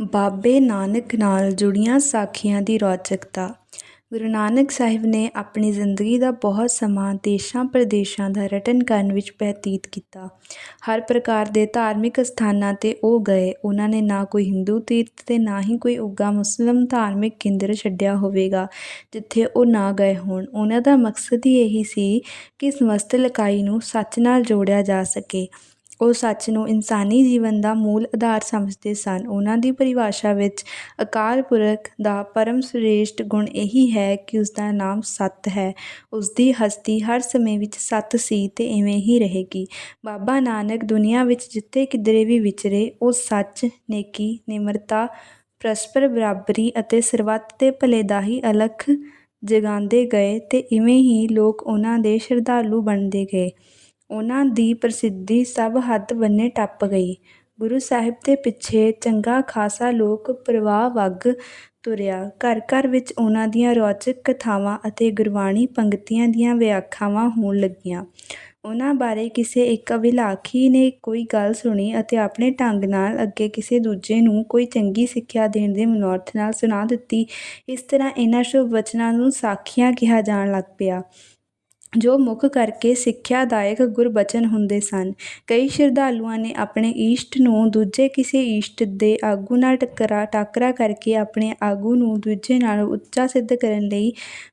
ਬਾਬੇ ਨਾਨਕ ਨਾਲ ਜੁੜੀਆਂ ਸਾਖੀਆਂ ਦੀ ਰੌਚਕਤਾ। ਗੁਰੂ ਨਾਨਕ ਸਾਹਿਬ ਨੇ ਆਪਣੀ ਜ਼ਿੰਦਗੀ ਦਾ ਬਹੁਤ ਸਮਾਂ ਦੇਸ਼ਾਂ ਪ੍ਰਦੇਸ਼ਾਂ ਦਾ ਰਟਨ ਕਰਨ ਵਿੱਚ ਬਤੀਤ ਕੀਤਾ। ਹਰ ਪ੍ਰਕਾਰ ਦੇ ਧਾਰਮਿਕ ਅਸਥਾਨਾਂ 'ਤੇ ਉਹ ਗਏ। ਉਹਨਾਂ ਨੇ ਨਾ ਕੋਈ ਹਿੰਦੂ ਤੀਰਥ ਅਤੇ ਨਾ ਹੀ ਕੋਈ ਉੱਘਾ ਮੁਸਲਿਮ ਧਾਰਮਿਕ ਕੇਂਦਰ ਛੱਡਿਆ ਹੋਵੇਗਾ, ਜਿੱਥੇ ਉਹ ਨਾ ਗਏ ਹੋਣ। ਉਹਨਾਂ ਦਾ ਮਕਸਦ ਹੀ ਇਹੀ ਸੀ ਕਿ ਸਮਸਤ ਲਕਾਈ ਨੂੰ ਸੱਚ ਨਾਲ ਜੋੜਿਆ ਜਾ ਸਕੇ। ਉਹ ਸੱਚ ਨੂੰ ਇਨਸਾਨੀ ਜੀਵਨ ਦਾ ਮੂਲ ਆਧਾਰ ਸਮਝਦੇ ਸਨ। ਉਹਨਾਂ ਦੀ ਪਰਿਭਾਸ਼ਾ ਵਿੱਚ ਅਕਾਲ ਪੁਰਖ ਦਾ ਪਰਮ ਸ੍ਰੇਸ਼ਟ ਗੁਣ ਇਹੀ ਹੈ ਕਿ ਉਸ ਦਾ ਨਾਮ ਸੱਤ ਹੈ। ਉਸ ਦੀ ਹਸਤੀ ਹਰ ਸਮੇਂ ਵਿੱਚ ਸੱਤ ਸੀ ਤੇ ਇਵੇਂ ਹੀ ਰਹੇਗੀ। ਬਾਬਾ ਨਾਨਕ ਦੁਨੀਆ ਵਿੱਚ ਜਿੱਥੇ ਕਿਧਰੇ ਵੀ ਵਿਚਰੇ, ਉਹ ਸੱਚ, ਨੇਕੀ, ਨਿਮਰਤਾ, ਪਰਸਪਰ ਬਰਾਬਰੀ ਅਤੇ ਸਰਬੱਤ ਦੇ ਭਲੇ ਦਾ ਹੀ ਅਲਖ ਜਗਾਉਂਦੇ ਗਏ ਤੇ ਇਵੇਂ ਹੀ ਲੋਕ ਉਹਨਾਂ ਦੇ ਸ਼ਰਧਾਲੂ ਬਣਦੇ ਗਏ। ਉਹਨਾਂ ਦੀ ਪ੍ਰਸਿੱਧੀ ਸਭ ਹੱਦ ਬੰਨੇ ਟੱਪ ਗਈ। ਗੁਰੂ ਸਾਹਿਬ ਦੇ ਪਿੱਛੇ ਚੰਗਾ ਖਾਸਾ ਲੋਕ ਪ੍ਰਵਾਹ ਵੱਗ ਤੁਰਿਆ। ਘਰ ਘਰ ਵਿੱਚ ਉਹਨਾਂ ਦੀਆਂ ਰੌਚਕ ਕਥਾਵਾਂ ਅਤੇ ਗੁਰਬਾਣੀ ਪੰਕਤੀਆਂ ਦੀਆਂ ਵਿਆਖਿਆਵਾਂ ਹੋਣ ਲੱਗੀਆਂ। ਉਹਨਾਂ ਬਾਰੇ ਕਿਸੇ ਇੱਕ ਅਭਿਲਾਖੀ ਨੇ ਕੋਈ ਗੱਲ ਸੁਣੀ ਅਤੇ ਆਪਣੇ ਢੰਗ ਨਾਲ ਅੱਗੇ ਕਿਸੇ ਦੂਜੇ ਨੂੰ ਕੋਈ ਚੰਗੀ ਸਿੱਖਿਆ ਦੇਣ ਦੇ ਮਨੋਰਥ ਨਾਲ ਸੁਣਾ ਦਿੱਤੀ। ਇਸ ਤਰ੍ਹਾਂ ਇਹਨਾਂ ਸ਼ੁਭ ਵਚਨਾਂ ਨੂੰ ਸਾਖੀਆਂ ਕਿਹਾ ਜਾਣ ਲੱਗ ਪਿਆ। ਜੋ ਮੁੱਖ ਕਰਕੇ ਸਿੱਖਿਆਦਾਇਕ ਗੁਰਬਚਨ ਹੁੰਦੇ ਸਨ। ਕਈ ਸ਼ਰਧਾਲੂਆਂ ਨੇ ਆਪਣੇ ਈਸ਼ਟ ਨੂੰ ਦੂਜੇ ਕਿਸੇ ਈਸ਼ਟ ਦੇ ਆਗੂ ਨਾਲ ਟਕਰਾ, ਟਾਕਰਾ ਕਰਕੇ ਆਪਣੇ ਆਗੂ ਨੂੰ ਦੂਜੇ ਨਾਲੋਂ ਉੱਚਾ ਸਿੱਧ ਕਰਨ ਲਈ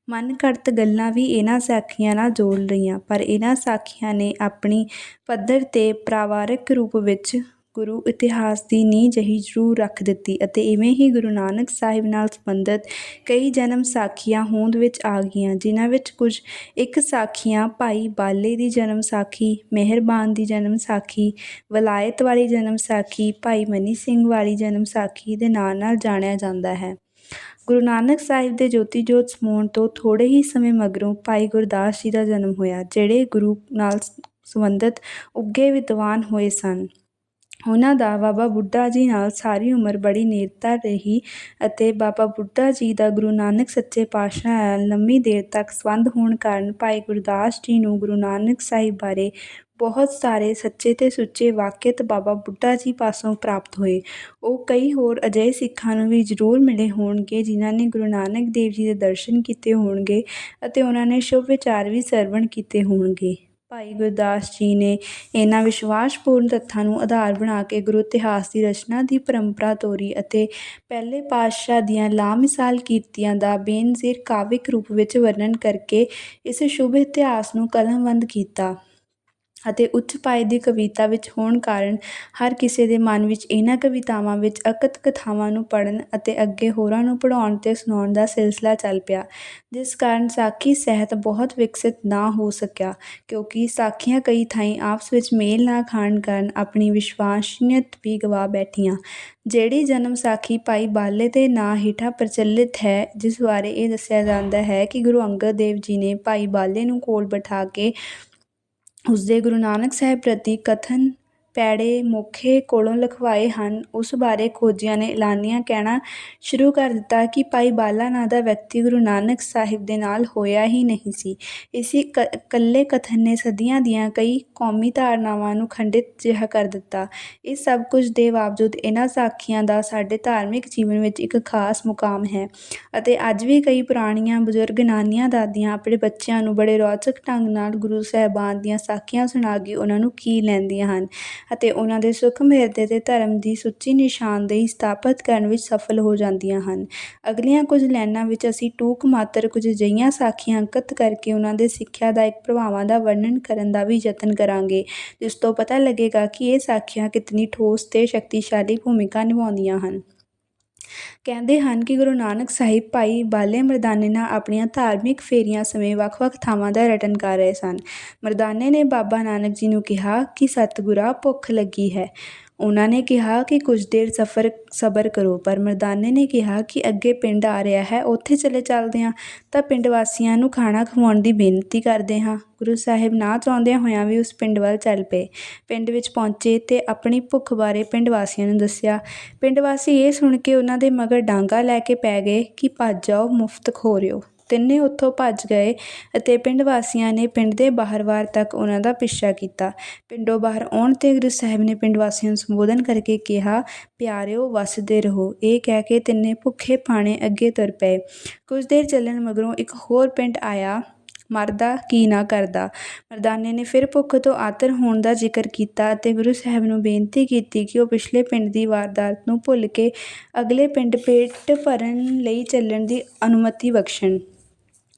ਮਨ ਘੜਤ ਗੱਲਾਂ ਵੀ ਇਹਨਾਂ ਸਾਖੀਆਂ ਨਾਲ ਜੋੜ ਲਈਆਂ ਪਰ ਇਹਨਾਂ ਸਾਖੀਆਂ ਨੇ ਆਪਣੀ ਪੱਧਰ 'ਤੇ ਪਰਿਵਾਰਕ ਰੂਪ ਵਿੱਚ ਗੁਰੂ ਇਤਿਹਾਸ ਦੀ ਨੀਂਹ ਜਿਹੀ ਜ਼ਰੂਰ ਰੱਖ ਦਿੱਤੀ ਅਤੇ ਇਵੇਂ ਹੀ ਗੁਰੂ ਨਾਨਕ ਸਾਹਿਬ ਨਾਲ ਸੰਬੰਧਿਤ ਕਈ ਜਨਮ ਸਾਖੀਆਂ ਹੋਂਦ ਵਿੱਚ ਆ ਗਈਆਂ, ਜਿਨ੍ਹਾਂ ਵਿੱਚ ਕੁਝ ਇੱਕ ਸਾਖੀਆਂ ਭਾਈ ਬਾਲੇ ਦੀ ਜਨਮ ਸਾਖੀ, ਮਿਹਰਬਾਨ ਦੀ ਜਨਮ ਸਾਖੀ, ਵਲਾਇਤ ਵਾਲੀ ਜਨਮ ਸਾਖੀ, ਭਾਈ ਮਨੀ ਸਿੰਘ ਵਾਲੀ ਜਨਮ ਸਾਖੀ ਦੇ ਨਾਂ ਨਾਲ ਜਾਣਿਆ ਜਾਂਦਾ ਹੈ। ਗੁਰੂ ਨਾਨਕ ਸਾਹਿਬ ਦੇ ਜੋਤੀ ਜੋਤ ਸਮਾਉਣ ਤੋਂ ਥੋੜੇ ਹੀ ਸਮੇਂ ਮਗਰੋਂ ਭਾਈ ਗੁਰਦਾਸ ਜੀ ਦਾ ਜਨਮ ਹੋਇਆ, ਜਿਹੜੇ ਗੁਰੂ ਨਾਲ ਸੰਬੰਧਿਤ ਉੱਘੇ ਵਿਦਵਾਨ ਹੋਏ ਸਨ। ਉਹਨਾਂ ਦਾ ਬਾਬਾ ਬੁੱਢਾ ਜੀ ਨਾਲ ਸਾਰੀ ਉਮਰ ਬੜੀ ਨੇੜਤਾ ਰਹੀ ਅਤੇ ਬਾਬਾ ਬੁੱਢਾ ਜੀ ਦਾ ਗੁਰੂ ਨਾਨਕ ਸੱਚੇ ਪਾਤਸ਼ਾਹ ਨਾਲ ਲੰਮੀ ਦੇਰ ਤੱਕ ਸੰਬੰਧ ਹੋਣ ਕਾਰਨ ਭਾਈ ਗੁਰਦਾਸ ਜੀ ਨੂੰ ਗੁਰੂ ਨਾਨਕ ਸਾਹਿਬ ਬਾਰੇ ਬਹੁਤ ਸਾਰੇ ਸੱਚੇ ਤੇ ਸੁੱਚੇ ਵਾਕਿਅਤ ਬਾਬਾ ਬੁੱਢਾ ਜੀ ਪਾਸੋਂ ਪ੍ਰਾਪਤ ਹੋਏ। ਉਹ ਕਈ ਹੋਰ ਅਜਿਹੇ ਸਿੱਖਾਂ ਨੂੰ ਵੀ ਜ਼ਰੂਰ ਮਿਲੇ ਹੋਣਗੇ ਜਿਨ੍ਹਾਂ ਨੇ ਗੁਰੂ ਨਾਨਕ ਦੇਵ ਜੀ ਦੇ ਦਰਸ਼ਨ ਕੀਤੇ ਹੋਣਗੇ ਅਤੇ ਉਹਨਾਂ ਨੇ ਸ਼ੁਭ ਵਿਚਾਰ ਵੀ ਸਰਵਣ ਕੀਤੇ ਹੋਣਗੇ। ਭਾਈ ਗੁਰਦਾਸ ਜੀ ਨੇ ਇਹਨਾਂ ਵਿਸ਼ਵਾਸਪੂਰਨ ਤੱਥਾਂ ਨੂੰ ਆਧਾਰ ਬਣਾ ਕੇ ਗੁਰੂ ਇਤਿਹਾਸ ਦੀ ਰਚਨਾ ਦੀ ਪਰੰਪਰਾ ਤੋਰੀ ਅਤੇ ਪਹਿਲੇ ਪਾਤਸ਼ਾਹ ਦੀਆਂ ਲਾਮਿਸਾਲ ਕੀਰਤੀਆਂ ਦਾ ਬੇਨਜ਼ੀਰ ਕਾਵਿਕ ਰੂਪ ਵਿੱਚ ਵਰਣਨ ਕਰਕੇ ਇਸ ਸ਼ੁਭ ਇਤਿਹਾਸ ਨੂੰ ਕਲਮਬੰਦ ਕੀਤਾ। ਅਤੇ ਉੱਚ ਪਾਏ ਦੀ ਕਵਿਤਾ ਵਿੱਚ ਹੋਣ ਕਾਰਨ ਹਰ ਕਿਸੇ ਦੇ ਮਨ ਵਿੱਚ ਇਹਨਾਂ ਕਵਿਤਾਵਾਂ ਵਿੱਚ ਅਕਤ ਕਥਾਵਾਂ ਨੂੰ ਪੜ੍ਹਨ ਅਤੇ ਅੱਗੇ ਹੋਰਾਂ ਨੂੰ ਪੜ੍ਹਾਉਣ ਅਤੇ ਸੁਣਾਉਣ ਦਾ ਸਿਲਸਿਲਾ ਚੱਲ ਪਿਆ, ਜਿਸ ਕਾਰਨ ਸਾਖੀ ਸਾਹਿਤ ਬਹੁਤ ਵਿਕਸਿਤ ਨਾ ਹੋ ਸਕਿਆ, ਕਿਉਂਕਿ ਸਾਖੀਆਂ ਕਈ ਥਾਈਂ ਆਪਸ ਵਿੱਚ ਮੇਲ ਨਾ ਖਾਣ ਕਾਰਨ ਆਪਣੀ ਵਿਸ਼ਵਾਸਨੀਅਤ ਵੀ ਗਵਾ ਬੈਠੀਆਂ। ਜਿਹੜੀ ਜਨਮ ਸਾਖੀ ਭਾਈ ਬਾਲੇ ਦੇ ਨਾਂ ਹੇਠਾਂ ਪ੍ਰਚਲਿਤ ਹੈ, ਜਿਸ ਬਾਰੇ ਇਹ ਦੱਸਿਆ ਜਾਂਦਾ ਹੈ ਕਿ ਗੁਰੂ ਅੰਗਦ ਦੇਵ ਜੀ ਨੇ ਭਾਈ ਬਾਲੇ ਨੂੰ ਕੋਲ ਬਿਠਾ ਕੇ ਉਸਦੇ ਗੁਰੂ ਨਾਨਕ ਸਾਹਿਬ ਪ੍ਰਤੀ ਕਥਨ ਪੈੜੇ ਮੋਖੇ ਕੋਲੋਂ ਲਿਖਵਾਏ ਹਨ। ਉਸ ਬਾਰੇ ਖੋਜੀਆਂ ਨੇ ਐਲਾਨੀਆ ਕਹਿਣਾ ਸ਼ੁਰੂ ਕਰ ਦਿੱਤਾ ਕਿ ਭਾਈ ਬਾਲਾ ਨਾਂ ਦਾ ਵਿਅਕਤੀ ਗੁਰੂ ਨਾਨਕ ਸਾਹਿਬ ਦੇ ਨਾਲ ਹੋਇਆ ਹੀ ਨਹੀਂ ਸੀ। ਇਸੇ ਇਕੱਲੇ ਕਥਨ ਨੇ ਸਦੀਆਂ ਦੀਆਂ ਕਈ ਕੌਮੀ ਧਾਰਨਾਵਾਂ ਨੂੰ ਖੰਡਿਤ ਜਿਹਾ ਕਰ ਦਿੱਤਾ। ਇਹ ਸਭ ਕੁਝ ਦੇ ਬਾਵਜੂਦ ਇਹਨਾਂ ਸਾਖੀਆਂ ਦਾ ਸਾਡੇ ਧਾਰਮਿਕ ਜੀਵਨ ਵਿੱਚ ਇੱਕ ਖਾਸ ਮੁਕਾਮ ਹੈ ਅਤੇ ਅੱਜ ਵੀ ਕਈ ਪੁਰਾਣੀਆਂ ਬਜ਼ੁਰਗ ਨਾਨੀਆਂ ਦਾਦੀਆਂ ਆਪਣੇ ਬੱਚਿਆਂ ਨੂੰ ਬੜੇ ਰੌਚਕ ਢੰਗ ਨਾਲ ਗੁਰੂ ਸਾਹਿਬਾਨ ਦੀਆਂ ਸਾਖੀਆਂ ਸੁਣਾ ਕੇ ਉਹਨਾਂ ਨੂੰ ਕੀ ਲੈਂਦੀਆਂ ਹਨ। ਅਤੇ ਉਹਨਾਂ ਦੇ ਸੂਖਮ ਹਿਰਦੇ 'ਤੇ ਧਰਮ ਦੀ ਸੁੱਚੀ ਨਿਸ਼ਾਨਦੇਹੀ ਸਥਾਪਿਤ ਕਰਨ ਵਿੱਚ ਸਫਲ ਹੋ ਜਾਂਦੀਆਂ ਹਨ। ਅਗਲੀਆਂ ਕੁਝ ਲਾਈਨਾਂ ਵਿੱਚ ਅਸੀਂ ਟੂਕ ਮਾਤਰ ਕੁਝ ਅਜਿਹੀਆਂ ਸਾਖੀਆਂ ਅੰਕਿਤ ਕਰਕੇ ਉਹਨਾਂ ਦੇ ਸਿੱਖਿਆਦਾਇਕ ਪ੍ਰਭਾਵਾਂ ਦਾ ਵਰਣਨ ਕਰਨ ਦਾ ਵੀ ਯਤਨ ਕਰਾਂਗੇ, ਜਿਸ ਤੋਂ ਪਤਾ ਲੱਗੇਗਾ ਕਿ ਇਹ ਸਾਖੀਆਂ ਕਿਤਨੀ ਠੋਸ ਤੇ ਸ਼ਕਤੀਸ਼ਾਲੀ ਭੂਮਿਕਾ ਨਿਭਾਉਂਦੀਆਂ ਹਨ। ਕਹਿੰਦੇ ਹਨ ਕਿ ਗੁਰੂ ਨਾਨਕ ਸਾਹਿਬ ਭਾਈ ਬਾਲੇ ਮਰਦਾਨੇ ਨਾਲ ਆਪਣੀਆਂ ਧਾਰਮਿਕ ਫੇਰੀਆਂ ਸਮੇਂ ਵੱਖ-ਵੱਖ ਥਾਵਾਂ ਦਾ ਰਟਨ ਕਰ ਰਹੇ ਸਨ। ਮਰਦਾਨੇ ਨੇ ਬਾਬਾ ਨਾਨਕ ਜੀ ਨੂੰ ਕਿਹਾ ਕਿ ਸਤਿਗੁਰਾਂ ਭੁੱਖ ਲੱਗੀ ਹੈ। ਉਹਨਾਂ ਨੇ ਕਿਹਾ ਕਿ ਕੁਝ ਦੇਰ ਸਫਰ, ਸਬਰ ਕਰੋ, ਪਰ ਮਰਦਾਨੇ ਨੇ ਕਿਹਾ ਕਿ ਅੱਗੇ ਪਿੰਡ ਆ ਰਿਹਾ ਹੈ, ਉੱਥੇ ਚਲੇ ਚੱਲਦੇ ਹਾਂ। ਤਾਂ ਪਿੰਡ ਵਾਸੀਆਂ ਨੂੰ ਖਾਣਾ ਖਵਾਉਣ ਦੀ ਬੇਨਤੀ ਕਰਦੇ ਹਾਂ। ਗੁਰੂ ਸਾਹਿਬ ਨਾ ਚਾਹੁੰਦਿਆਂ ਹੋਇਆਂ ਵੀ ਉਸ ਪਿੰਡ ਵੱਲ ਚੱਲ ਪਏ। ਪਿੰਡ ਵਿੱਚ ਪਹੁੰਚੇ ਤੇ ਆਪਣੀ ਭੁੱਖ ਬਾਰੇ ਪਿੰਡ ਵਾਸੀਆਂ ਨੂੰ ਦੱਸਿਆ। ਪਿੰਡ ਵਾਸੀ ਇਹ ਸੁਣ ਕੇ ਉਹਨਾਂ ਦੇ ਮਗਰ ਡਾਂਗਾ ਲੈ ਕੇ ਪੈ ਗਏ ਕਿ, ਭੱਜ ਜਾਓ, ਮੁਫਤ ਖੋ ਰਿਓ। ਤਿੰਨੇ ਉੱਥੋਂ ਭੱਜ ਗਏ ਅਤੇ ਪਿੰਡ ਵਾਸੀਆਂ ਨੇ ਪਿੰਡ ਦੇ ਬਾਹਰਵਾਰ ਤੱਕ ਉਹਨਾਂ ਦਾ ਪਿੱਛਾ ਕੀਤਾ। ਪਿੰਡੋਂ ਬਾਹਰ ਆਉਣ 'ਤੇ ਗੁਰੂ ਸਾਹਿਬ ਨੇ ਪਿੰਡ ਵਾਸੀਆਂ ਨੂੰ ਸੰਬੋਧਨ ਕਰਕੇ ਕਿਹਾ, ਪਿਆਰਿਓ, ਵਸਦੇ ਰਹੋ। ਇਹ ਕਹਿ ਕੇ ਤਿੰਨੇ ਭੁੱਖੇ ਪਾਣੇ ਅੱਗੇ ਤੁਰ ਪਏ। ਕੁਝ ਦੇਰ ਚੱਲਣ ਮਗਰੋਂ ਇੱਕ ਹੋਰ ਪਿੰਡ ਆਇਆ। ਮਰਦਾ ਕੀ ਨਾ ਕਰਦਾ? ਮਰਦਾਨੇ ਨੇ ਫਿਰ ਭੁੱਖ ਤੋਂ ਆਤਰ ਹੋਣ ਦਾ ਜ਼ਿਕਰ ਕੀਤਾ ਅਤੇ ਗੁਰੂ ਸਾਹਿਬ ਨੂੰ ਬੇਨਤੀ ਕੀਤੀ ਕਿ ਉਹ ਪਿਛਲੇ ਪਿੰਡ ਦੀ ਵਾਰਦਾਤ ਨੂੰ ਭੁੱਲ ਕੇ ਅਗਲੇ ਪਿੰਡ ਪੇਟ ਭਰਨ ਲਈ ਚੱਲਣ ਦੀ ਅਨੁਮਤੀ ਬਖਸ਼ਣ।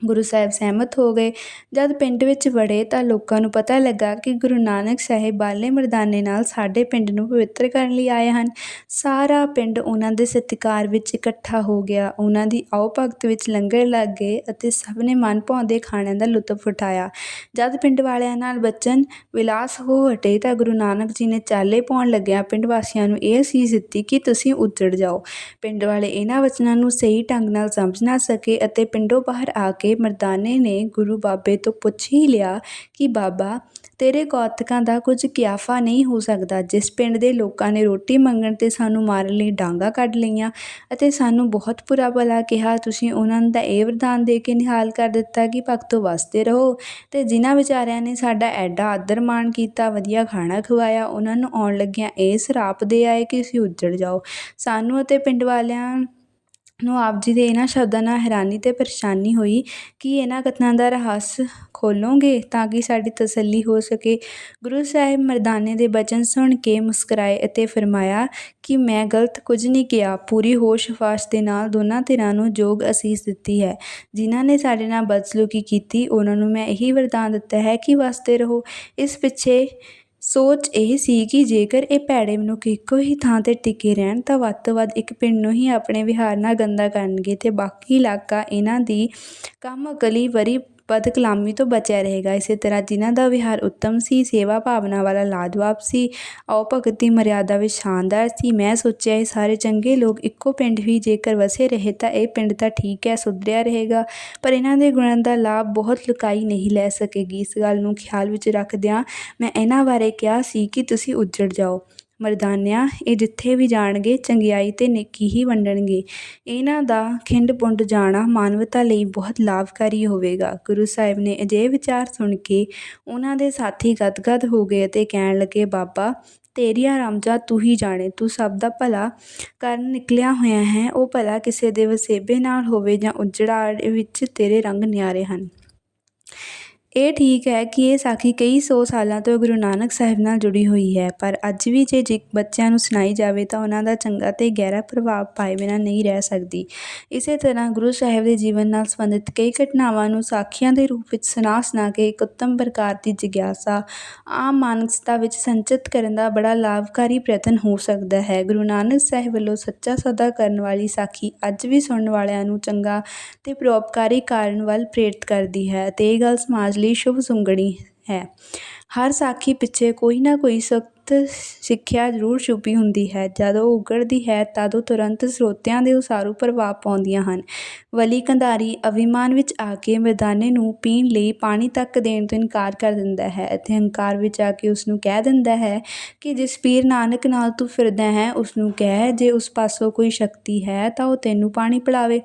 ਗੁਰੂ ਸਾਹਿਬ ਸਹਿਮਤ ਹੋ ਗਏ। ਜਦ ਪਿੰਡ ਵਿੱਚ ਵੜੇ ਤਾਂ ਲੋਕਾਂ ਨੂੰ ਪਤਾ ਲੱਗਾ ਕਿ ਗੁਰੂ ਨਾਨਕ ਸਾਹਿਬ ਬਾਲੇ ਮਰਦਾਨੇ ਨਾਲ ਸਾਡੇ ਪਿੰਡ ਨੂੰ ਪਵਿੱਤਰ ਕਰਨ ਲਈ ਆਏ ਹਨ। ਸਾਰਾ ਪਿੰਡ ਉਹਨਾਂ ਦੇ ਸਤਿਕਾਰ ਵਿੱਚ ਇਕੱਠਾ ਹੋ ਗਿਆ। ਉਹਨਾਂ ਦੀ ਆਓ ਭਗਤ ਵਿੱਚ ਲੰਗਰ ਲੱਗ ਗਏ ਅਤੇ ਸਭ ਨੇ ਮਨ ਭਾਉਂਦੇ ਖਾਣਿਆਂ ਦਾ ਲੁਤਫ ਉਠਾਇਆ। ਜਦ ਪਿੰਡ ਵਾਲਿਆਂ ਨਾਲ ਬਚਨ ਵਿਲਾਸ ਹੋ ਹਟੇ ਤਾਂ ਗੁਰੂ ਨਾਨਕ ਜੀ ਨੇ ਚਾਲੇ ਪਾਉਣ ਲੱਗਿਆ ਪਿੰਡ ਵਾਸੀਆਂ ਨੂੰ ਇਹ ਅਸੀਸ ਦਿੱਤੀ ਕਿ ਤੁਸੀਂ ਉੱਜੜ ਜਾਓ। ਪਿੰਡ ਵਾਲੇ ਇਹਨਾਂ ਵਚਨਾਂ ਨੂੰ ਸਹੀ ਢੰਗ ਨਾਲ ਸਮਝ ਨਾ ਸਕੇ ਅਤੇ ਪਿੰਡੋਂ ਬਾਹਰ ਆ ਕੇ ਮਰਦਾਨੇ ਨੇ ਗੁਰੂ ਬਾਬੇ ਤੋਂ ਪੁੱਛ ਹੀ ਲਿਆ ਕਿ ਬਾਬਾ, ਤੇਰੇ ਕੌਤਕਾਂ ਦਾ ਕੁਝ ਕਿਆਫਾ ਨਹੀਂ ਹੋ ਸਕਦਾ। ਜਿਸ ਪਿੰਡ ਦੇ ਲੋਕਾਂ ਨੇ ਰੋਟੀ ਮੰਗਣ 'ਤੇ ਸਾਨੂੰ ਮਾਰਨ ਲਈ ਡਾਂਗਾ ਕੱਢ ਲਈਆਂ ਅਤੇ ਸਾਨੂੰ ਬਹੁਤ ਬੁਰਾ ਭਲਾ ਕਿਹਾ, ਤੁਸੀਂ ਉਹਨਾਂ ਨੂੰ ਤਾਂ ਇਹ ਵਰਦਾਨ ਦੇ ਕੇ ਨਿਹਾਲ ਕਰ ਦਿੱਤਾ ਕਿ ਭਗਤੋ ਵਸਦੇ ਰਹੋ। ਤੇ ਜਿਨ੍ਹਾਂ ਵਿਚਾਰਿਆਂ ਨੇ ਸਾਡਾ ਐਡਾ ਆਦਰ ਮਾਣ ਕੀਤਾ, ਵਧੀਆ ਖਾਣਾ ਖਵਾਇਆ, ਉਹਨਾਂ ਨੂੰ ਆਉਣ ਲੱਗਿਆਂ ਇਹ ਸਰਾਪ ਦੇ ਆਏ ਕਿ ਤੁਸੀਂ ਉੱਜੜ ਜਾਓ। ਸਾਨੂੰ ਅਤੇ ਪਿੰਡ ਵਾਲਿਆਂ ਨੂੰ ਆਪ ਜੀ ਦੇ ਇਹਨਾਂ ਸ਼ਬਦਾਂ ਨਾਲ ਹੈਰਾਨੀ ਅਤੇ ਪਰੇਸ਼ਾਨੀ ਹੋਈ ਕਿ ਇਹਨਾਂ ਕਥਨਾਂ ਦਾ ਰਹੱਸ ਖੋਲੋਗੇ ਤਾਂ ਕਿ ਸਾਡੀ ਤਸੱਲੀ ਹੋ ਸਕੇ। ਗੁਰੂ ਸਾਹਿਬ ਮਰਦਾਨੇ ਦੇ ਬਚਨ ਸੁਣ ਕੇ ਮੁਸਕਰਾਏ ਅਤੇ ਫਰਮਾਇਆ ਕਿ ਮੈਂ ਗਲਤ ਕੁਝ ਨਹੀਂ ਕਿਹਾ, ਪੂਰੀ ਹੋਸ਼-ਹਵਾਸ ਦੇ ਨਾਲ ਦੋਨਾਂ ਧਿਰਾਂ ਨੂੰ ਜੋਗ ਅਸੀਸ ਦਿੱਤੀ ਹੈ। ਜਿਨ੍ਹਾਂ ਨੇ ਸਾਡੇ ਨਾਲ ਬਦਸਲੂਕੀ ਕੀਤੀ, ਉਹਨਾਂ ਨੂੰ ਮੈਂ ਇਹੀ ਵਰਦਾਨ ਦਿੱਤਾ ਹੈ ਕਿ ਵਸਦੇ ਰਹੋ। ਇਸ ਪਿੱਛੇ ਸੋਚ ਇਹ ਸੀ ਕਿ ਜੇਕਰ ਇਹ ਭੈੜੇ ਮਨੁੱਖ ਇੱਕੋ ਹੀ ਥਾਂ 'ਤੇ ਟਿਕੇ ਰਹਿਣ, ਤਾਂ ਵੱਧ ਤੋਂ ਵੱਧ ਇੱਕ ਪਿੰਡ ਨੂੰ ਹੀ ਆਪਣੇ ਵਿਹਾਰ ਨਾਲ ਗੰਦਾ ਕਰਨਗੇ ਅਤੇ ਬਾਕੀ ਇਲਾਕਾ ਇਹਨਾਂ ਦੀ ਕੰਮ ਅਕਲੀ ਵਰੀ ਬਦਕਲਾਮੀ ਤੋਂ ਬਚਿਆ ਰਹੇਗਾ। ਇਸੇ ਤਰ੍ਹਾਂ ਜਿਨ੍ਹਾਂ ਦਾ ਵਿਹਾਰ ਉੱਤਮ ਸੀ, ਸੇਵਾ ਭਾਵਨਾ ਵਾਲਾ ਲਾਜਵਾਬ ਸੀ, ਆਓ ਭਗਤ ਦੀ ਮਰਿਆਦਾ ਵਿੱਚ ਸ਼ਾਨਦਾਰ ਸੀ। ਮੈਂ ਸੋਚਿਆ, ਇਹ ਸਾਰੇ ਚੰਗੇ ਲੋਕ ਇੱਕੋ ਪਿੰਡ ਵੀ ਜੇਕਰ ਵਸੇ ਰਹੇ ਤਾਂ ਇਹ ਪਿੰਡ ਤਾਂ ਠੀਕ ਹੈ, ਸੁਧਰਿਆ ਰਹੇਗਾ। ਪਰ ਇਹਨਾਂ ਦੇ ਗੁਣਾਂ ਦਾ ਲਾਭ ਬਹੁਤ ਲੁਕਾਈ ਨਹੀਂ ਲੈ ਸਕੇਗੀ। ਇਸ ਗੱਲ ਨੂੰ ਖਿਆਲ ਵਿੱਚ ਰੱਖਦਿਆਂ ਮੈਂ ਇਹਨਾਂ ਬਾਰੇ ਕਿਹਾ ਸੀ ਕਿ ਤੁਸੀਂ ਉੱਜੜ ਜਾਓ। ਮਰਦਾਨਿਆਂ, ਇਹ ਜਿੱਥੇ ਵੀ ਜਾਣਗੇ, ਚੰਗਿਆਈ ਤੇ ਨੇਕੀ ਹੀ ਵੰਡਣਗੇ। ਇਹਨਾਂ ਦਾ ਖਿੰਡ ਪੁੰਡ ਜਾਣਾ ਮਾਨਵਤਾ ਲਈ ਬਹੁਤ ਲਾਭਕਾਰੀ ਹੋਵੇਗਾ। ਗੁਰੂ ਸਾਹਿਬ ਨੇ ਅਜਿਹੇ ਵਿਚਾਰ ਸੁਣ ਕੇ ਉਹਨਾਂ ਦੇ ਸਾਥੀ ਗਦਗਦ ਹੋ ਗਏ ਅਤੇ ਕਹਿਣ ਲੱਗੇ, ਬਾਬਾ, ਤੇਰੀਆਂ ਰਾਮਜਾ ਤੂੰ ਹੀ ਜਾਣੇ। ਤੂੰ ਸਭ ਦਾ ਭਲਾ ਕਰਨ ਨਿਕਲਿਆ ਹੋਇਆ ਹੈ। ਉਹ ਭਲਾ ਕਿਸੇ ਦੇ ਵਸੇਬੇ ਨਾਲ ਹੋਵੇ ਜਾਂ ਉਜੜਾ ਵਿੱਚ ਤੇਰੇ ਰੰਗ ਨਿਆਰੇ ਹਨ। ਇਹ ਠੀਕ ਹੈ ਕਿ ਇਹ ਸਾਖੀ ਕਈ ਸੌ ਸਾਲਾਂ ਤੋਂ ਗੁਰੂ ਨਾਨਕ ਸਾਹਿਬ ਨਾਲ ਜੁੜੀ ਹੋਈ ਹੈ, ਪਰ ਅੱਜ ਵੀ ਜੇ ਜੇ ਬੱਚਿਆਂ ਨੂੰ ਸੁਣਾਈ ਜਾਵੇ ਤਾਂ ਉਹਨਾਂ ਦਾ ਚੰਗਾ ਤੇ ਗਹਿਰਾ ਪ੍ਰਭਾਵ ਪਾਏ ਬਿਨਾਂ ਨਹੀਂ ਰਹਿ ਸਕਦੀ। ਇਸੇ ਤਰ੍ਹਾਂ ਗੁਰੂ ਸਾਹਿਬ ਦੇ ਜੀਵਨ ਨਾਲ ਸੰਬੰਧਿਤ ਕਈ ਘਟਨਾਵਾਂ ਨੂੰ ਸਾਖੀਆਂ ਦੇ ਰੂਪ ਵਿੱਚ ਸੁਣਾ ਸੁਣਾ ਕੇ ਇੱਕ ਉੱਤਮ ਪ੍ਰਕਾਰ ਦੀ ਜਿਗਿਆਸਾ, ਆਮ ਮਾਨਸਤਾ ਵਿੱਚ ਸੰਚਿਤ ਕਰਨ ਦਾ ਬੜਾ ਲਾਭਕਾਰੀ ਪ੍ਰਯਤਨ ਹੋ ਸਕਦਾ ਹੈ। ਗੁਰੂ ਨਾਨਕ ਸਾਹਿਬ ਵੱਲੋਂ ਸੱਚਾ ਸੌਦਾ ਕਰਨ ਵਾਲੀ ਸਾਖੀ ਅੱਜ ਵੀ ਸੁਣਨ ਵਾਲਿਆਂ ਨੂੰ ਚੰਗਾ ਤੇ ਪਰਉਪਕਾਰੀ ਕਾਰਨ ਵੱਲ ਪ੍ਰੇਰਿਤ ਕਰਦੀ ਹੈ ਅਤੇ ਇਹ ਗੱਲ ਸਮਾਜ ਲਈ ਸ਼ੁਭ ਸੁੰਗਣੀ ਹੈ। ਹਰ ਸਾਖੀ ਪਿੱਛੇ ਕੋਈ ਨਾ ਕੋਈ ਸਖਤ ਸਿੱਖਿਆ ਜ਼ਰੂਰ ਛੁਪੀ ਹੁੰਦੀ ਹੈ। ਜਦੋਂ ਉਹ ਉਗੜਦੀ ਹੈ, ਤਦ ਉਹ ਤੁਰੰਤ ਸਰੋਤਿਆਂ ਦੇ ਉਸਾਰੂ ਪ੍ਰਭਾਵ ਪਾਉਂਦੀਆਂ ਹਨ। ਵਲੀ ਕੰਧਾਰੀ ਅਭਿਮਾਨ ਵਿੱਚ ਆ ਕੇ ਮੈਦਾਨੇ ਨੂੰ ਪੀਣ ਲਈ ਪਾਣੀ ਤੱਕ ਦੇਣ ਤੋਂ ਇਨਕਾਰ ਕਰ ਦਿੰਦਾ ਹੈ ਅਤੇ ਹੰਕਾਰ ਵਿੱਚ ਆ ਕੇ ਉਸ ਨੂੰ ਕਹਿ ਦਿੰਦਾ ਹੈ ਕਿ ਜਿਸ ਪੀਰ ਨਾਨਕ ਨਾਲ ਤੂੰ ਫਿਰਦਾ ਹੈ ਉਸ ਨੂੰ ਕਹਿ, ਜੇ ਉਸ ਪਾਸੋਂ ਕੋਈ ਸ਼ਕਤੀ ਹੈ ਤਾਂ ਉਹ ਤੈਨੂੰ ਪਾਣੀ ਪਿਲਾਵੇ।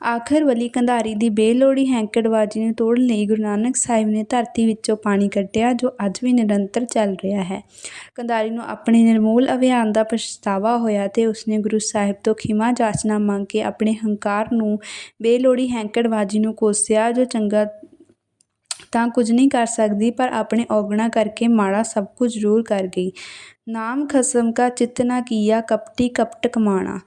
ਆਖਰ ਵਲੀ ਕੰਧਾਰੀ ਦੀ ਬੇਲੋੜੀ ਹੈਂਕੜਬਾਜ਼ੀ ਨੂੰ ਤੋੜਨ ਲਈ ਗੁਰੂ ਨਾਨਕ ਸਾਹਿਬ ਨੇ ਧਰਤੀ ਵਿੱਚੋਂ ਪਾਣੀ ਕੱਢਿਆ, ਜੋ ਅੱਜ ਵੀ ਨਿਰੰਤਰ ਚੱਲ ਰਿਹਾ ਹੈ। ਕੰਧਾਰੀ ਨੂੰ ਆਪਣੇ ਨਿਰਮੂਲ ਅਭਿਆਨ ਦਾ ਪਛਤਾਵਾ ਹੋਇਆ ਤੇ ਉਸਨੇ ਗੁਰੂ ਸਾਹਿਬ ਤੋਂ ਖਿਮਾ ਜਾਚਨਾ ਮੰਗ ਕੇ ਆਪਣੇ ਹੰਕਾਰ ਨੂੰ ਬੇਲੋੜੀ ਹੈਂਕੜਬਾਜ਼ੀ ਨੂੰ ਕੋਸਿਆ, ਜੋ ਚੰਗਾ ਤਾਂ ਕੁਝ ਨਹੀਂ ਕਰ ਸਕਦੀ, ਪਰ ਆਪਣੇ ਔਗਣਾ ਕਰਕੇ ਮਾੜਾ ਸਭ ਕੁਝ ਜ਼ਰੂਰ ਕਰ ਗਈ। ਨਾਮ ਖਸਮ ਕਾ ਚਿਤ ਨਾ ਕੀਆ, ਕਪਟੀ ਕਪਟ ਕਮਾਣਾ।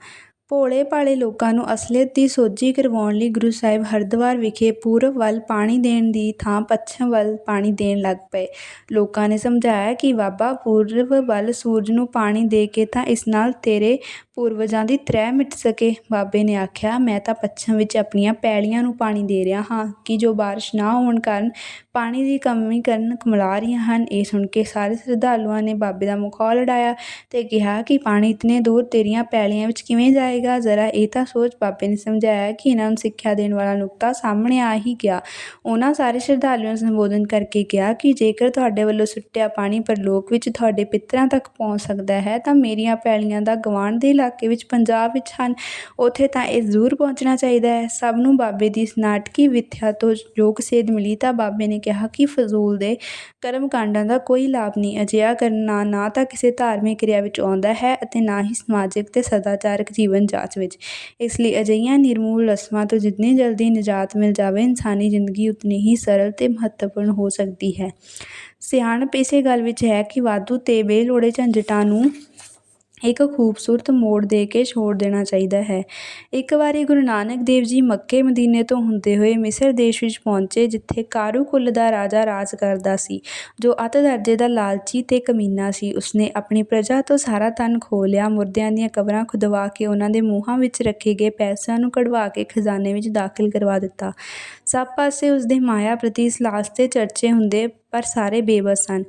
ਭੋਲੇ ਭਾਲੇ ਲੋਕਾਂ ਨੂੰ ਅਸਲੀਅਤ ਦੀ ਸੋਝੀ ਕਰਵਾਉਣ ਲਈ ਗੁਰੂ ਸਾਹਿਬ ਹਰਿਦੁਆਰ ਵਿਖੇ ਪੂਰਬ ਵੱਲ ਪਾਣੀ ਦੇਣ ਦੀ ਥਾਂ, ਪੱਛਮ ਵੱਲ ਪਾਣੀ ਦੇਣ ਲੱਗ ਪਏ। ਲੋਕਾਂ ਨੇ ਸਮਝਾਇਆ ਕਿ ਬਾਬਾ ਪੂਰਬ ਵੱਲ ਸੂਰਜ ਨੂੰ ਪਾਣੀ ਦੇ ਕੇ ਤਾਂ ਇਸ ਨਾਲ ਤੇਰੇ ਪੂਰਵਜਾਂ ਦੀ ਤ੍ਰੈ ਮਿਟ ਸਕੇ। ਬਾਬੇ ਨੇ ਆਖਿਆ, ਮੈਂ ਤਾਂ ਪੱਛਮ ਵਿੱਚ ਆਪਣੀਆਂ ਪੈਲੀਆਂ ਨੂੰ ਪਾਣੀ ਦੇ ਰਿਹਾ ਹਾਂ, ਕਿ ਜੋ ਬਾਰਿਸ਼ ਨਾ ਹੋਣ ਕਾਰਨ ਪਾਣੀ ਦੀ ਕਮੀ ਕਰਨ ਕਮਲਾ ਰਹੀਆਂ ਹਨ। ਇਹ ਸੁਣ ਕੇ ਸਾਰੇ ਸ਼ਰਧਾਲੂਆਂ ਨੇ ਬਾਬੇ ਦਾ ਮਖੌਲ ਉਡਾਇਆ ਤੇ ਕਿਹਾ ਕਿ, ਪਾਣੀ ਇਤਨੇ ਦੂਰ ਤੇਰੀਆਂ ਪੈਲੀਆਂ ਵਿੱਚ ਕਿਵੇਂ ਜਾਏਗਾ? ਜ਼ਰਾ ਇਹ ਤਾਂ ਸੋਚ ਬਾਬੇ ਨੇ ਸਮਝਾਇਆ ਕਿ ਇਹਨਾਂ ਨੂੰ ਸਿੱਖਿਆ ਦੇਣ ਵਾਲਾ ਨੁਕਤਾ ਸਾਹਮਣੇ ਆ ਹੀ ਗਿਆ। ਉਹਨਾਂ ਸਾਰੇ ਸ਼ਰਧਾਲੂਆਂ ਨੂੰ ਸੰਬੋਧਨ ਕਰਕੇ ਕਿਹਾ ਕਿ, ਜੇਕਰ ਤੁਹਾਡੇ ਵੱਲੋਂ ਸੁੱਟਿਆ ਪਾਣੀ ਪਰਲੋਕ ਵਿੱਚ ਤੁਹਾਡੇ ਪਿੱਤਰਾਂ ਤੱਕ ਪਹੁੰਚ ਸਕਦਾ ਹੈ, ਤਾਂ ਮੇਰੀਆਂ ਪੈਲੀਆਂ ਦਾ ਗਵਾਂਢ ਦੇ ਇਲਾਕੇ ਵਿੱਚ, ਪੰਜਾਬ ਵਿੱਚ ਹਨ। ਉੱਥੇ ਤਾਂ ਇਹ ਜ਼ਰੂਰ ਪਹੁੰਚਣਾ ਚਾਹੀਦਾ ਹੈ। ਸਭ ਨੂੰ ਬਾਬੇ ਦੀ ਨਾਟਕੀ ਵਿੱਥਿਆ ਤੋਂ ਯੋਗ ਸੇਧ ਮਿਲੀ। ਤਾਂ ਬਾਬੇ ਨੇ ਕਿਹਾ ਕਿ ਫਜ਼ੂਲ ਦੇ ਕਰਮ ਕਾਂਡਾਂ ਦਾ ਕੋਈ ਲਾਭ ਨਹੀਂ। ਅਜਿਹਾ ਕਰਨਾ ਨਾ ਤਾਂ ਕਿਸੇ ਧਾਰਮਿਕ ਕਿਰਿਆ ਵਿੱਚ ਆਉਂਦਾ ਹੈ ਅਤੇ ਨਾ ਹੀ ਸਮਾਜਿਕ ਤੇ ਸਦਾਚਾਰਕ ਜੀਵਨ ਜਾਂਚ ਵਿੱਚ। ਇਸ ਲਈ ਅਜਿਹੀਆਂ ਨਿਰਮੂਲ ਰਸਮਾਂ ਤੋਂ ਜਿੰਨੀ ਜਲਦੀ ਨਿਜਾਤ ਮਿਲ ਜਾਵੇ, ਇਨਸਾਨੀ ਜ਼ਿੰਦਗੀ ਉਤਨੀ ਹੀ ਸਰਲ ਤੇ ਮਹੱਤਵਪੂਰਨ ਹੋ ਸਕਦੀ ਹੈ। ਸਿਆਣਪ ਇਸੇ ਗੱਲ ਵਿੱਚ ਹੈ ਕਿ ਵਾਧੂ ਤੇ ਬੇਲੋੜੇ ਝੰਜਟਾਂ ਨੂੰ ਇੱਕ ਖੂਬਸੂਰਤ ਮੋੜ ਦੇ ਕੇ ਛੋੜ ਦੇਣਾ ਚਾਹੀਦਾ ਹੈ। ਇੱਕ ਵਾਰੀ ਗੁਰੂ ਨਾਨਕ ਦੇਵ ਜੀ ਮੱਕੇ ਮਦੀਨੇ ਤੋਂ ਹੁੰਦੇ ਹੋਏ ਮਿਸਰ ਦੇਸ਼ ਵਿੱਚ ਪਹੁੰਚੇ, ਜਿੱਥੇ ਕਾਰੂ ਕੁੱਲ ਦਾ ਰਾਜਾ ਰਾਜ ਕਰਦਾ ਸੀ, ਜੋ ਅਤ ਦਰਜੇ ਦਾ ਲਾਲਚੀ ਤੇ ਕਮੀਨਾ ਸੀ, ਉਸਨੇ ਆਪਣੀ ਪ੍ਰਜਾ ਤੋਂ ਸਾਰਾ ਧਨ ਖੋਹ ਲਿਆ, ਮੁਰਦਿਆਂ ਦੀਆਂ ਕਬਰਾਂ ਖੁਦਵਾ ਕੇ ਉਹਨਾਂ ਦੇ ਮੂੰਹਾਂ ਵਿੱਚ ਰੱਖੇ ਗਏ ਪੈਸਿਆਂ ਨੂੰ ਕਢਵਾ ਕੇ ਖਜ਼ਾਨੇ ਵਿੱਚ ਦਾਖਲ ਕਰਵਾ ਦਿੱਤਾ। ਸਭ ਪਾਸੇ ਉਸਦੇ ਮਾਇਆ ਪ੍ਰਤੀ ਇਸ ਲਾਸ਼ ਦੇ ਚਰਚੇ ਹੁੰਦੇ ਪਰ ਸਾਰੇ ਬੇਬਸ ਸਨ।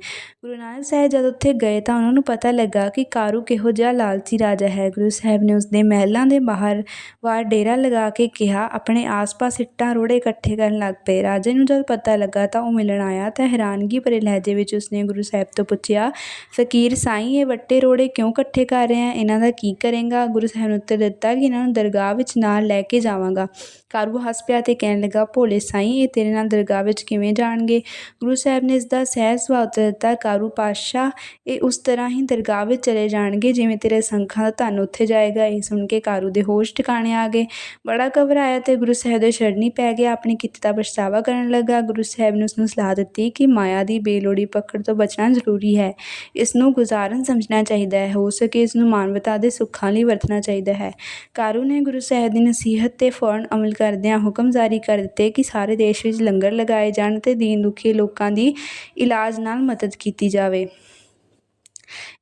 ਗੁਰੂ ਨਾਨਕ ਸਾਹਿਬ ਜਦ ਉੱਥੇ ਗਏ ਤਾਂ ਉਹਨਾਂ ਨੂੰ ਪਤਾ ਲੱਗਾ ਕਿ ਕਾਰੂ ਕਿਹੋ ਜਿਹਾ ਲਾਲਚੀ ਰਾਜਾ ਹੈ। ਗੁਰੂ ਸਾਹਿਬ ਨੇ ਉਸਦੇ ਮਹਿਲਾਂ ਦੇ ਬਾਹਰ ਵਾਰ ਡੇਰਾ ਲਗਾ ਕੇ ਕਿਹਾ, ਆਪਣੇ ਆਸ-ਪਾਸ ਇੱਟਾਂ ਰੋੜੇ ਇਕੱਠੇ ਕਰਨ ਲੱਗ ਪਏ। ਰਾਜੇ ਨੂੰ ਜਦ ਪਤਾ ਲੱਗਾ ਤਾਂ ਉਹ ਮਿਲਣ ਆਇਆ ਤਾਂ ਹੈਰਾਨਗੀ ਭਰੇ ਲਹਿਜੇ ਵਿੱਚ ਉਸਨੇ ਗੁਰੂ ਸਾਹਿਬ ਤੋਂ ਪੁੱਛਿਆ, ਫਕੀਰ ਸਾਈਂ, ਇਹ ਵੱਟੇ ਰੋੜੇ ਕਿਉਂ ਇਕੱਠੇ ਕਰ ਰਹੇ ਆ ਇਹਨਾਂ ਦਾ ਕੀ ਕਰੇਗਾ? ਗੁਰੂ ਸਾਹਿਬ ਨੇ ਉੱਤਰ ਦਿੱਤਾ ਕਿ ਇਹਨਾਂ ਨੂੰ ਦਰਗਾਹ ਵਿੱਚ ਨਾਲ ਲੈ ਕੇ ਜਾਵਾਂਗਾ। ਕਾਰੂ ਹੱਸ ਪਿਆ ਤੇ ਕਹਿਣ ਲੱਗਾ, ਭੋਲੇ ਸਾਈਂ, ਇਹ ਤੇਰੇ ਨਾਲ ਦਰਗਾਹ ਵਿੱਚ ਕਿਵੇਂ ਜਾਣਗੇ? ਗੁਰੂ ਸਾਹਿਬ ਨੇ ਇਸ ਦਾ ਸਹਿਜ ਸੁਭਾਅ ਉੱਤਰ ਦਿੱਤਾ ਕਾਰੂ ਪਾਤਸ਼ਾਹ, ਇਹ ਉਸ ਤਰ੍ਹਾਂ ਹੀ ਦਰਗਾਹ ਵਿੱਚ ਚਲੇ ਜਾਣਗੇ ਜਿਵੇਂ ਤੇਰੇ ਸੰਖਾਂ ਦਾ ਧਨ ਉੱਥੇ ਜਾਏਗਾ। ਇਹ ਸੁਣ ਕੇ ਕਾਰੂ ਦੇ ਹੋਸ਼ ਟਿਕਾਣੇ ਆ ਗਏ। ਬੜਾ ਘਬਰਾਇਆ ਤੇ ਗੁਰੂ ਸਾਹਿਬ ਦੇ ਸ਼ਰਣੀ ਪੈ ਗਿਆ। ਆਪਣੀ ਕੀਤੀ ਦਾ ਪਛਤਾਵਾ ਕਰਨ ਲੱਗਾ। ਗੁਰੂ ਸਾਹਿਬ ਨੇ ਉਸਨੂੰ ਸਲਾਹ ਦਿੱਤੀ ਕਿ ਮਾਇਆ ਦੀ ਬੇਲੋੜੀ ਪਕੜ ਤੋਂ ਬਚਣਾ ਜ਼ਰੂਰੀ ਹੈ। ਇਸ ਨੂੰ ਗੁਜ਼ਾਰਨ ਸਮਝਣਾ ਚਾਹੀਦਾ ਹੈ। ਹੋ ਸਕੇ ਇਸ ਨੂੰ ਮਾਨਵਤਾ ਦੇ ਸੁੱਖਾਂ ਲਈ ਵਰਤਣਾ ਚਾਹੀਦਾ ਹੈ। ਕਾਰੂ ਨੇ ਗੁਰੂ ਸਾਹਿਬ ਦੀ ਨਸੀਹਤ ਤੇ ਫੌਰਨ ਅਮਲ ਕਰਦਿਆਂ ਹੁਕਮ ਜਾਰੀ ਕਰ ਦਿੱਤੇ ਕਿ ਸਾਰੇ ਦੇਸ਼ ਵਿੱਚ ਲੰਗਰ ਲਗਾਏ ਜਾਣ ਤੇ ਦੀਨ ਦੁਖੀ ਲੋਕਾਂ ਦੀ ਇਲਾਜ ਨਾਲ ਮਦਦ ਕੀਤੀ ਜਾਵੇ।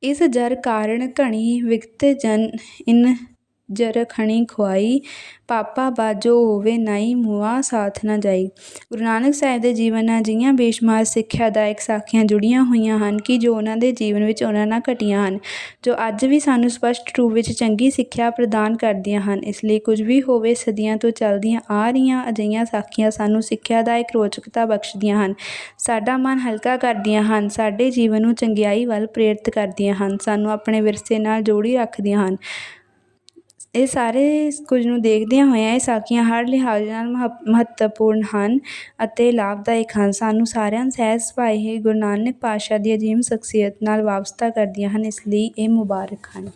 ਇਸ ਜਰ ਕਾਰਨ ਘਣੀ ਵਿਕਤ ਜਨ ਇਨ ਜਰ ਖਣੀ ਖੁਆਈ, ਪਾਪਾ ਬਾਜੋ ਹੋਵੇ ਨਾਈ ਮੁਆ ਸਾਥ ਨਾ ਜਾਈ। ਗੁਰੂ ਨਾਨਕ ਸਾਹਿਬ ਦੇ ਜੀਵਨ ਨਾਲ ਅਜਿਹੀਆਂ ਬੇਸ਼ੁਮਾਰ ਸਿੱਖਿਆਦਾਇਕ ਸਾਖੀਆਂ ਜੁੜੀਆਂ ਹੋਈਆਂ ਹਨ ਕਿ ਜੋ ਉਹਨਾਂ ਦੇ ਜੀਵਨ ਵਿੱਚ ਉਹਨਾਂ ਨਾਲ ਘਟੀਆਂ ਹਨ, ਜੋ ਅੱਜ ਵੀ ਸਾਨੂੰ ਸਪਸ਼ਟ ਰੂਪ ਵਿੱਚ ਚੰਗੀ ਸਿੱਖਿਆ ਪ੍ਰਦਾਨ ਕਰਦੀਆਂ ਹਨ। ਇਸ ਲਈ ਕੁਝ ਵੀ ਹੋਵੇ, ਸਦੀਆਂ ਤੋਂ ਚੱਲਦੀਆਂ ਆ ਰਹੀਆਂ ਅਜਿਹੀਆਂ ਸਾਖੀਆਂ ਸਾਨੂੰ ਸਿੱਖਿਆਦਾਇਕ ਰੋਚਕਤਾ ਬਖਸ਼ਦੀਆਂ ਹਨ। ਸਾਡਾ ਮਨ ਹਲਕਾ ਕਰਦੀਆਂ ਹਨ, ਸਾਡੇ ਜੀਵਨ ਨੂੰ ਚੰਗਿਆਈ ਵੱਲ ਪ੍ਰੇਰਿਤ ਕਰਦੀਆਂ ਹਨ, ਸਾਨੂੰ ਆਪਣੇ ਵਿਰਸੇ ਨਾਲ ਜੋੜੀ ਰੱਖਦੀਆਂ ਹਨ। ਇਹ ਸਾਰੇ ਕੁਝ ਨੂੰ ਦੇਖਦਿਆਂ ਹੋਇਆਂ ਇਹ ਸਾਖੀਆਂ ਹਰ ਲਿਹਾਜ਼ ਨਾਲ ਮਹ ਮਹੱਤਵਪੂਰਨ ਹਨ ਅਤੇ ਲਾਭਦਾਇਕ ਹਨ। ਸਾਨੂੰ ਸਾਰਿਆਂ ਨੂੰ ਸਹਿਜ ਸੁਭਾਅ ਹੀ ਗੁਰੂ ਨਾਨਕ ਪਾਤਸ਼ਾਹ ਦੀ ਅਜੀਮ ਸ਼ਖਸੀਅਤ ਨਾਲ ਵਾਬਸਤਾ ਕਰਦੀਆਂ ਹਨ, ਇਸ ਲਈ ਇਹ ਮੁਬਾਰਕ ਹਨ।